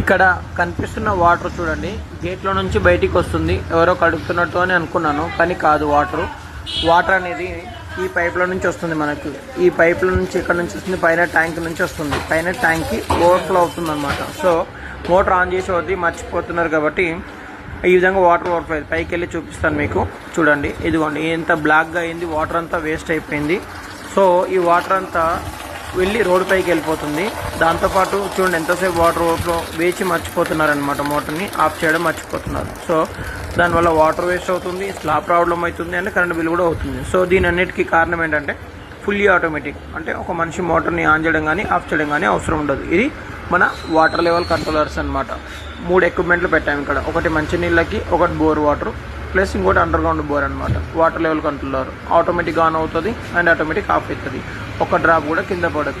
ఇక్కడ కనిపిస్తున్న వాటర్ చూడండి. గేట్లో నుంచి బయటికి వస్తుంది. ఎవరో కడుగుతున్నట్టు అని అనుకున్నాను కానీ కాదు వాటర్. వాటర్ అనేది ఈ పైప్ల నుంచి వస్తుంది మనకి. ఈ పైప్ల నుంచి ఇక్కడ నుంచి వస్తుంది పైన ట్యాంక్ నుంచి వస్తుంది. పైన ట్యాంక్కి ఓవర్ఫ్లో అవుతుంది అనమాట సో మోటార్ ఆన్ చేసి వద్ది మర్చిపోతున్నారు కాబట్టి ఈ విధంగా వాటర్ ఓవర్ఫ్లో అయింది. పైకి వెళ్ళి చూపిస్తాను మీకు. చూడండి ఇదిగోండి ఎంత బ్లాక్గా అయింది వాటర్ అంతా వేస్ట్ అయిపోయింది. సో ఈ వాటర్ అంతా వెళ్ళి రోడ్ పైకి వెళ్ళిపోతుంది. దాంతోపాటు చూడండి ఎంతసేపు వాటర్ రోడ్లో వేచి మర్చిపోతున్నారు అనమాట మోటార్ని ఆఫ్ చేయడం మర్చిపోతున్నారు. సో దానివల్ల వాటర్ వేస్ట్ అవుతుంది స్లాబ్ ప్రాబ్లం అవుతుంది అండ్ కరెంట్ బిల్ కూడా అవుతుంది. సో దీని అన్నిటికీ కారణం ఏంటంటే ఫుల్లీ ఆటోమేటిక్ అంటే ఒక మనిషి మోటార్ని ఆన్ చేయడం కానీ ఆఫ్ చేయడం కానీ అవసరం ఉండదు. ఇది మన వాటర్ లెవెల్ కంట్రోలర్స్ అనమాట మూడు ఎక్విప్మెంట్లు పెట్టాము ఇక్కడ. ఒకటి మంచినీళ్ళకి ఒకటి బోర్ వాటర్ ప్లస్ ఇంకోటి అండర్ గ్రౌండ్ బోర్ అనమాట water level controller automatic on అవుతుంది అండ్ ఆటోమేటిక్ ఆఫ్ అవుతుంది. ఒక డ్రాప్ కూడా కింద పడదు.